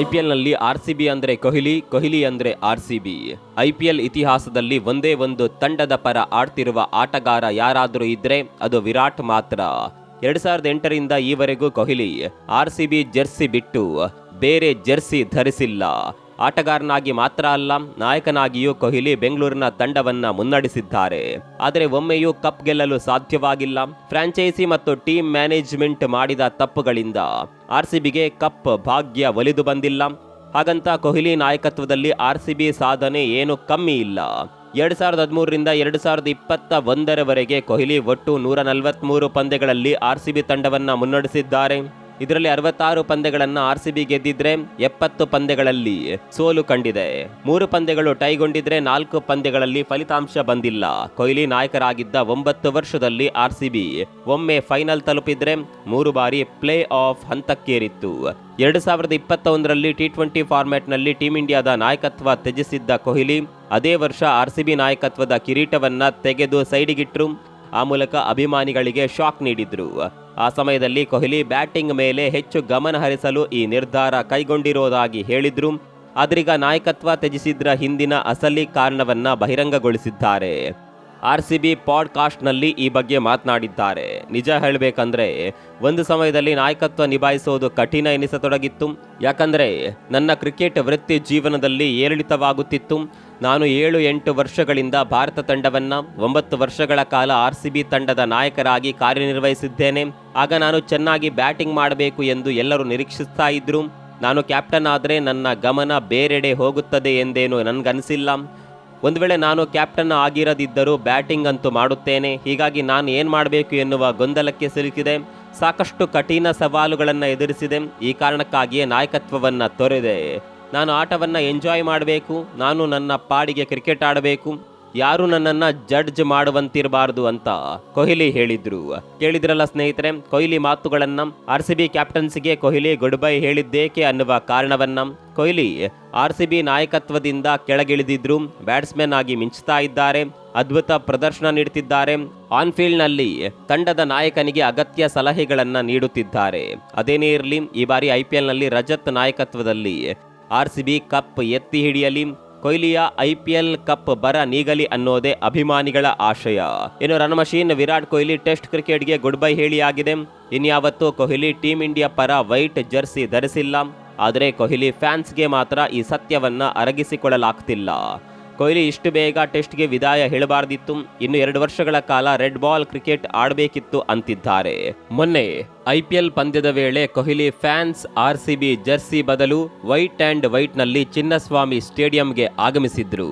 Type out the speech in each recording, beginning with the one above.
ಐಪಿಎಲ್ನಲ್ಲಿ R C B ಅಂದ್ರೆ ಕೊಹ್ಲಿ ಕೊಹ್ಲಿ ಅಂದ್ರೆ R C B. IPL ಇತಿಹಾಸದಲ್ಲಿ ಒಂದೇ ಒಂದು ತಂಡದ ಪರ ಆಡ್ತಿರುವ ಆಟಗಾರ ಯಾರಾದರೂ ಇದ್ರೆ ಅದು ವಿರಾಟ್ ಮಾತ್ರ. ಎರಡ್ ಸಾವಿರದ ಎಂಟರಿಂದ ಈವರೆಗೂ Kohli R C B jersey ಬಿಟ್ಟು ಬೇರೆ ಜೆರ್ಸಿ ಧರಿಸಿಲ್ಲ. ಆಟಗಾರನಾಗಿ ಮಾತ್ರ ಅಲ್ಲ, ನಾಯಕನಾಗಿಯೂ ಕೊಹ್ಲಿ ಬೆಂಗಳೂರಿನ ತಂಡವನ್ನ ಮುನ್ನಡೆಸಿದ್ದಾರೆ. ಆದರೆ ಒಮ್ಮೆಯೂ ಕಪ್ ಗೆಲ್ಲಲು ಸಾಧ್ಯವಾಗಿಲ್ಲ. ಫ್ರಾಂಚೈಸಿ ಮತ್ತು ಟೀಮ್ ಮ್ಯಾನೇಜ್ಮೆಂಟ್ ಮಾಡಿದ ತಪ್ಪುಗಳಿಂದ ಆರ್ಸಿಬಿಗೆ ಕಪ್ ಭಾಗ್ಯ ಒಲಿದು ಬಂದಿಲ್ಲ. ಹಾಗಂತ ಕೊಹ್ಲಿ ನಾಯಕತ್ವದಲ್ಲಿ ಆರ್ಸಿಬಿ ಸಾಧನೆ ಏನು ಕಮ್ಮಿ ಇಲ್ಲ. ಎರಡು ಸಾವಿರದ ಹದಿಮೂರರಿಂದ ಎರಡು ಸಾವಿರದ ಇಪ್ಪತ್ತ ಒಂದರವರೆಗೆ ಕೊಹ್ಲಿ ಒಟ್ಟು ನೂರ ನಲವತ್ತ್ಮೂರು ಪಂದ್ಯಗಳಲ್ಲಿ ಆರ್ಸಿಬಿ ತಂಡವನ್ನು ಮುನ್ನಡೆಸಿದ್ದಾರೆ. ಇದರಲ್ಲಿ ಅರವತ್ತಾರು ಪಂದ್ಯಗಳನ್ನು ಆರ್ ಸಿ ಬಿ ಗೆದ್ದಿದ್ರೆ ಎಪ್ಪತ್ತು ಪಂದ್ಯಗಳಲ್ಲಿ ಸೋಲು ಕಂಡಿದೆ. ಮೂರು ಪಂದ್ಯಗಳು ಟೈಗೊಂಡಿದ್ರೆ ನಾಲ್ಕು ಪಂದ್ಯಗಳಲ್ಲಿ ಫಲಿತಾಂಶ ಬಂದಿಲ್ಲ. ಕೊಹ್ಲಿ ನಾಯಕರಾಗಿದ್ದ ಒಂಬತ್ತು ವರ್ಷದಲ್ಲಿ ಆರ್ಸಿಬಿ ಒಮ್ಮೆ ಫೈನಲ್ ತಲುಪಿದ್ರೆ ಮೂರು ಬಾರಿ ಪ್ಲೇ ಆಫ್ ಹಂತಕ್ಕೇರಿತ್ತು. ಎರಡು ಸಾವಿರದ ಇಪ್ಪತ್ತೊಂದರಲ್ಲಿ ಟಿ ಟ್ವೆಂಟಿ ಫಾರ್ಮ್ಯಾಟ್ನಲ್ಲಿ ಟೀಂ ಇಂಡಿಯಾದ ನಾಯಕತ್ವ ತ್ಯಜಿಸಿದ್ದ ಕೊಹ್ಲಿ, ಅದೇ ವರ್ಷ ಆರ್ಸಿಬಿ ನಾಯಕತ್ವದ ಕಿರೀಟವನ್ನ ತೆಗೆದು ಸೈಡಿಗಿಟ್ರು. ಆ ಮೂಲಕ ಅಭಿಮಾನಿಗಳಿಗೆ ಶಾಕ್ ನೀಡಿದ್ರು. ಆ ಸಮಯದಲ್ಲಿ ಕೊಹ್ಲಿ ಬ್ಯಾಟಿಂಗ್ ಮೇಲೆ ಹೆಚ್ಚು ಗಮನ ಹರಿಸಲು ಈ ನಿರ್ಧಾರ ಕೈಗೊಂಡಿರೋದಾಗಿ ಹೇಳಿದ್ರು. ಆದ್ರೀಗ ನಾಯಕತ್ವ ತ್ಯಜಿಸಿದ್ರ ಹಿಂದಿನ ಅಸಲಿ ಕಾರಣವನ್ನ ಬಹಿರಂಗಗೊಳಿಸಿದ್ದಾರೆ. ಆರ್ ಸಿ ಬಿ ಪಾಡ್ಕಾಸ್ಟ್ನಲ್ಲಿ ಈ ಬಗ್ಗೆ ಮಾತನಾಡಿದ್ದಾರೆ. ನಿಜ ಹೇಳಬೇಕಂದ್ರೆ, ಒಂದು ಸಮಯದಲ್ಲಿ ನಾಯಕತ್ವ ನಿಭಾಯಿಸೋದು ಕಠಿಣ ಎನಿಸತೊಡಗಿತ್ತು. ಯಾಕಂದರೆ, ನನ್ನ ಕ್ರಿಕೆಟ್ ವೃತ್ತಿ ಜೀವನದಲ್ಲಿ ಏರಿಳಿತವಾಗುತ್ತಿತ್ತು. ನಾನು ಏಳು ಎಂಟು ವರ್ಷಗಳಿಂದ ಭಾರತ ತಂಡವನ್ನು, ಒಂಬತ್ತು ವರ್ಷಗಳ ಕಾಲ ಆರ್ ಸಿ ಬಿ ತಂಡದ ನಾಯಕರಾಗಿ ಕಾರ್ಯನಿರ್ವಹಿಸಿದ್ದೇನೆ. ಆಗ ನಾನು ಚೆನ್ನಾಗಿ ಬ್ಯಾಟಿಂಗ್ ಮಾಡಬೇಕು ಎಂದು ಎಲ್ಲರೂ ನಿರೀಕ್ಷಿಸ್ತಾ ಇದ್ರು. ನಾನು ಕ್ಯಾಪ್ಟನ್ ಆದರೆ ನನ್ನ ಗಮನ ಬೇರೆಡೆ ಹೋಗುತ್ತದೆ ಎಂದೇನು ನನಗನ್ಸಿಲ್ಲ. ಒಂದು ವೇಳೆ ನಾನು ಕ್ಯಾಪ್ಟನ್ ಆಗಿರದಿದ್ದರೂ ಬ್ಯಾಟಿಂಗ್ ಅಂತೂ ಮಾಡುತ್ತೇನೆ. ಹೀಗಾಗಿ ನಾನು ಏನು ಮಾಡಬೇಕು ಎನ್ನುವ ಗೊಂದಲಕ್ಕೆ ಸಿಲುಕಿದೆ. ಸಾಕಷ್ಟು ಕಠಿಣ ಸವಾಲುಗಳನ್ನು ಎದುರಿಸಿದೆ. ಈ ಕಾರಣಕ್ಕಾಗಿಯೇ ನಾಯಕತ್ವವನ್ನು ತೊರೆದೆ. ನಾನು ಆಟವನ್ನು ಎಂಜಾಯ್ ಮಾಡಬೇಕು. ನಾನು ನನ್ನ ಪಾಡಿಗೆ ಕ್ರಿಕೆಟ್ ಆಡಬೇಕು. ಯಾರು ನನ್ನನ್ನ ಜಡ್ಜ್ ಮಾಡುವಂತಿರಬಾರದು ಅಂತ ಕೊಹ್ಲಿ ಹೇಳಿದ್ರು. ಕೇಳಿದ್ರಲ್ಲ ಸ್ನೇಹಿತರೆ, ಕೊಹ್ಲಿ ಮಾತುಗಳನ್ನು ಆರ್ ಸಿ ಬಿ ಕ್ಯಾಪ್ಟನ್ಸಿಗೆ ಕೊಹ್ಲಿ ಗುಡ್ ಬೈ ಹೇಳಿದ್ದೇಕೆ ಅನ್ನುವ ಕಾರಣವನ್ನ ಕೊಹ್ಲಿ ಆರ್ ಸಿ ಬಿ ನಾಯಕತ್ವದಿಂದ ಕೆಳಗಿಳಿದಿದ್ರು. ಬ್ಯಾಟ್ಸ್ಮನ್ ಆಗಿ ಮಿಂಚ್ತಾ ಇದ್ದಾರೆ, ಅದ್ಭುತ ಪ್ರದರ್ಶನ ನೀಡುತ್ತಿದ್ದಾರೆ ಆನ್ ಫೀಲ್ಡ್ನಲ್ಲಿ ತಂಡದ ನಾಯಕನಿಗೆ ಅಗತ್ಯ ಸಲಹೆಗಳನ್ನು ನೀಡುತ್ತಿದ್ದಾರೆ. ಅದೇನೇ ಇರಲಿ, ಈ ಬಾರಿ ಐ ಪಿ ಎಲ್ನಲ್ಲಿ ರಜತ್ ನಾಯಕತ್ವದಲ್ಲಿ ಆರ್ ಸಿ ಬಿ ಕಪ್ ಎತ್ತಿ ಹಿಡಿಯಲಿ. ಕೊಹ್ಲಿಯ ಐ ಪಿ ಎಲ್ ಕಪ್ ಬರ ನೀಗಲಿ ಅನ್ನೋದೇ ಅಭಿಮಾನಿಗಳ ಆಶಯ. ಇನ್ನು run machine Virat Kohli test ಕ್ರಿಕೆಟ್ಗೆ ಗುಡ್ ಬೈ ಹೇಳಿ ಆಗಿದೆ ಇನ್ಯಾವತ್ತೂ ಕೊಹ್ಲಿ ಟೀಂ ಇಂಡಿಯಾ ಪರ ವೈಟ್ ಜರ್ಸಿ ಧರಿಸಿಲ್ಲ. ಆದರೆ ಕೊಹ್ಲಿ ಫ್ಯಾನ್ಸ್ಗೆ ಮಾತ್ರ ಈ ಸತ್ಯವನ್ನ ಅರಗಿಸಿಕೊಳ್ಳಲಾಗ್ತಿಲ್ಲ ಕೊಹ್ಲಿ ಇಷ್ಟು ಬೇಗ ಟೆಸ್ಟ್ಗೆ ವಿದಾಯ ಹೇಳಬಾರ್ದಿತ್ತು. ಇನ್ನು ಎರಡು ವರ್ಷಗಳ ಕಾಲ ರೆಡ್ ಬಾಲ್ ಕ್ರಿಕೆಟ್ ಆಡಬೇಕಿತ್ತು ಅಂತಿದ್ದಾರೆ. ಮೊನ್ನೆ ಐಪಿಎಲ್ ಪಂದ್ಯದ ವೇಳೆ Kohli fans R C B jersey ಬದಲು ವೈಟ್ ಅಂಡ್ ವೈಟ್ನಲ್ಲಿ ಚಿನ್ನಸ್ವಾಮಿ ಸ್ಟೇಡಿಯಂಗೆ ಆಗಮಿಸಿದ್ರು.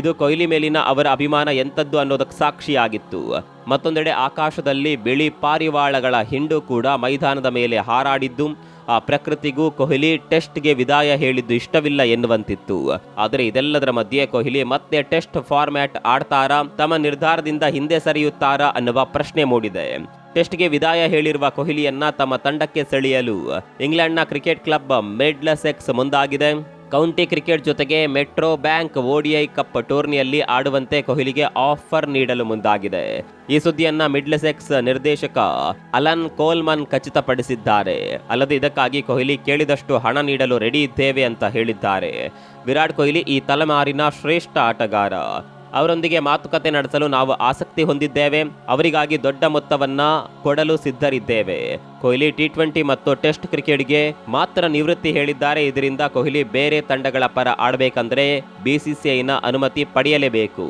ಇದು ಕೊಹ್ಲಿ ಮೇಲಿನ ಅವರ ಅಭಿಮಾನ ಎಂತದ್ದು ಅನ್ನೋದಕ್ಕೆ ಸಾಕ್ಷಿಯಾಗಿತ್ತು. ಮತ್ತೊಂದೆಡೆ ಆಕಾಶದಲ್ಲಿ ಬಿಳಿ ಪಾರಿವಾಳಗಳ ಹಿಂಡು ಕೂಡ ಮೈದಾನದ ಮೇಲೆ ಹಾರಾಡಿದ್ದು. ಆ ಪ್ರಕೃತಿಗೂ ಕೊಹ್ಲಿ ಟೆಸ್ಟ್ಗೆ ವಿದಾಯ ಹೇಳಿದ್ದು ಇಷ್ಟವಿಲ್ಲ ಎನ್ನುವಂತಿತ್ತು. ಆದರೆ ಇದೆಲ್ಲದರ ಮಧ್ಯೆ ಕೊಹ್ಲಿ ಮತ್ತೆ ಟೆಸ್ಟ್ ಫಾರ್ಮ್ಯಾಟ್ ಆಡ್ತಾರಾ, ತಮ್ಮ ನಿರ್ಧಾರದಿಂದ ಹಿಂದೆ ಸರಿಯುತ್ತಾರಾ ಅನ್ನುವ ಪ್ರಶ್ನೆ ಮೂಡಿದೆ. ಟೆಸ್ಟ್ಗೆ ವಿದಾಯ ಹೇಳಿರುವ ಕೊಹ್ಲಿಯನ್ನ ತಮ್ಮ ತಂಡಕ್ಕೆ ಸೆಳೆಯಲು ಇಂಗ್ಲೆಂಡ್ನ ಕ್ರಿಕೆಟ್ ಕ್ಲಬ್ ಮೆಡ್ಲಸೆಕ್ಸ್ ಮುಂದಾಗಿದೆ. ಕೌಂಟಿ ಕ್ರಿಕೆಟ್ ಜೊತೆಗೆ ಮೆಟ್ರೋ ಬ್ಯಾಂಕ್ ಓಡಿಐ ಕಪ್ ಟೂರ್ನಿಯಲ್ಲಿ ಆಡುವಂತೆ ಕೊಹ್ಲಿಗೆ ಆಫರ್ ನೀಡಲು ಮುಂದಾಗಿದೆ. ಈ ಸುದ್ದಿಯನ್ನ ಮಿಡ್ಲೆಸೆಕ್ಸ್ ನಿರ್ದೇಶಕ ಅಲನ್ ಕೋಲ್ಮನ್ ಖಚಿತಪಡಿಸಿದ್ದಾರೆ. ಅಲ್ಲದೆ ಇದಕ್ಕಾಗಿ ಕೊಹ್ಲಿ ಕೇಳಿದಷ್ಟು ಹಣ ನೀಡಲು ರೆಡಿ ಇದ್ದೇವೆ ಅಂತ ಹೇಳಿದ್ದಾರೆ. ವಿರಾಟ್ ಕೊಹ್ಲಿ ಈ ತಲೆಮಾರಿನ ಶ್ರೇಷ್ಠ ಆಟಗಾರ. ಅವರೊಂದಿಗೆ ಮಾತುಕತೆ ನಡೆಸಲು ನಾವು ಆಸಕ್ತಿ ಹೊಂದಿದ್ದೇವೆ. ಅವರಿಗಾಗಿ ದೊಡ್ಡ ಮೊತ್ತವನ್ನ ಕೊಡಲು ಸಿದ್ಧರಿದ್ದೇವೆ. ಕೊಹ್ಲಿ ಟಿ ಟ್ವೆಂಟಿ ಮತ್ತು ಟೆಸ್ಟ್ ಕ್ರಿಕೆಟ್ಗೆ ಮಾತ್ರ ನಿವೃತ್ತಿ ಹೇಳಿದ್ದಾರೆ. ಇದರಿಂದ ಕೊಹ್ಲಿ ಬೇರೆ ತಂಡಗಳ ಪರ ಆಡಬೇಕಂದ್ರೆ ಬಿಸಿಸಿಐನ ಅನುಮತಿ ಪಡೆಯಲೇಬೇಕು.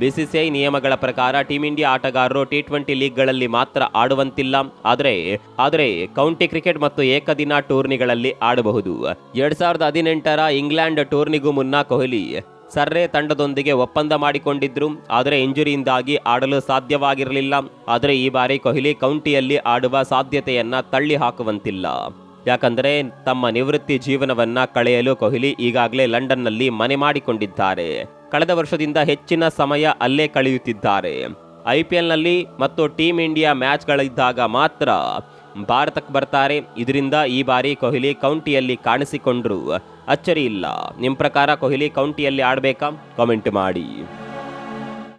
ಬಿಸಿಸಿಐ ನಿಯಮಗಳ ಪ್ರಕಾರ ಟೀಂ ಇಂಡಿಯಾ ಆಟಗಾರರು ಟಿ ಟ್ವೆಂಟಿ ಲೀಗ್ಗಳಲ್ಲಿ ಮಾತ್ರ ಆಡುವಂತಿಲ್ಲ. ಆದರೆ ಆದರೆ ಕೌಂಟಿ ಕ್ರಿಕೆಟ್ ಮತ್ತು ಏಕದಿನ ಟೂರ್ನಿಗಳಲ್ಲಿ ಆಡಬಹುದು. ಎರಡ್ ಸಾವಿರದ ಹದಿನೆಂಟರ ಇಂಗ್ಲೆಂಡ್ ಟೂರ್ನಿಗೂ ಮುನ್ನ ಕೊಹ್ಲಿ ಸರ್ರೆ ತಂಡದೊಂದಿಗೆ ಒಪ್ಪಂದ ಮಾಡಿಕೊಂಡಿದ್ರು. ಆದರೆ ಇಂಜುರಿಯಿಂದಾಗಿ ಆಡಲು ಸಾಧ್ಯವಾಗಿರಲಿಲ್ಲ. ಆದರೆ ಈ ಬಾರಿ ಕೊಹ್ಲಿ ಕೌಂಟಿಯಲ್ಲಿ ಆಡುವ ಸಾಧ್ಯತೆಯನ್ನು ತಳ್ಳಿ ಹಾಕುವಂತಿಲ್ಲ. ಯಾಕಂದರೆ ತಮ್ಮ ನಿವೃತ್ತಿ ಜೀವನವನ್ನು ಕಳೆಯಲು ಕೊಹ್ಲಿ ಈಗಾಗಲೇ ಲಂಡನ್ನಲ್ಲಿ ಮನೆ ಮಾಡಿಕೊಂಡಿದ್ದಾರೆ. ಕಳೆದ ವರ್ಷದಿಂದ ಹೆಚ್ಚಿನ ಸಮಯ ಅಲ್ಲೇ ಕಳೆಯುತ್ತಿದ್ದಾರೆ. ಐ ಪಿ ಎಲ್ನಲ್ಲಿ ಮತ್ತು ಟೀಮ್ ಇಂಡಿಯಾ ಮ್ಯಾಚ್ಗಳಿದ್ದಾಗ ಮಾತ್ರ ಭಾರತಕ್ಕೆ ಬರ್ತಾರೆ. ಇದರಿಂದ ಈ ಬಾರಿ ಕೊಹ್ಲಿ ಕೌಂಟಿಯಲ್ಲಿ ಕಾಣಿಸಿಕೊಂಡ್ರು. ಅಚ್ಚರಿ ಇಲ್ಲ. ನಿಮ್ಮ ಪ್ರಕಾರ ಕೊಹ್ಲಿ ಕೌಂಟಿಯಲ್ಲಿ ಆಡಬೇಕಾ? ಕಾಮೆಂಟ್ ಮಾಡಿ.